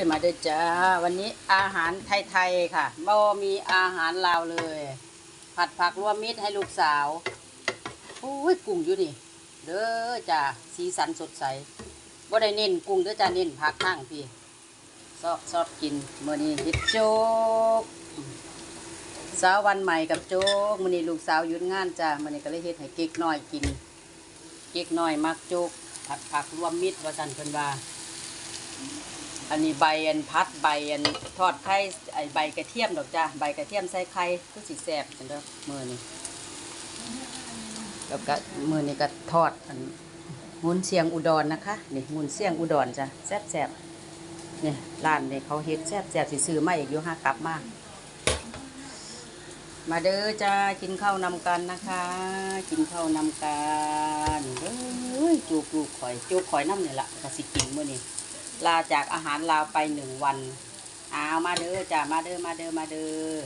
ยมาเด้อจ้า วันนี้อาหารไทยๆค่ะบ่มีอาหารลาวเลย ผัดผักรวมมิตรให้ลูกสาวโอ้ยกุ้งอยู่นี่เด้อจ้าสีสันสดใสบ่ได้เน้นกุ้งเด้อจ้าเน้นผักข้างพี่ชอบชอบกินมื้อนี้เฮ็ดโจ๊กสาววันใหม่กับโจ๊กมื้อนี้ลูกสาวหยุดงานจ้ามื้อนี้ก็เลยเฮ็ดให้เก๊กน้อยกิน เก๊กน้อยมักโจ๊กผัดผักรวมมิตรว่าซั่นเพิ่นว่า อันนี้ใบอันพัดใบอันทอดไข่ไอใบกระเทียมดอกจ้าใบกระเทียมใส่ไข่ก็สิแซ่บจังเด้อมือนี้แล้วก็มือนี้ก็ทอดอันงุนเสียงอุดรนะคะนี่งุนเสียงอุดรจ้ะแซบแซบๆนี่ยร้านนี่เขาเฮ็ดแซ่บแซ่บสิซื้อมาอีกอยู่ห้ากลับมา มาเด้อจ้ากินข้าวนำกันนะคะ กินข้าวนำกันเอ้ยจูกลูกข่อยจูกข่อยน้ำเนี่ยละก็สิกินมื้อนี้ ลาจากอาหารลาวไปหนึ่งวัน เอามาเด้อจ้ามาเด้อมาเด้อมาเด้อ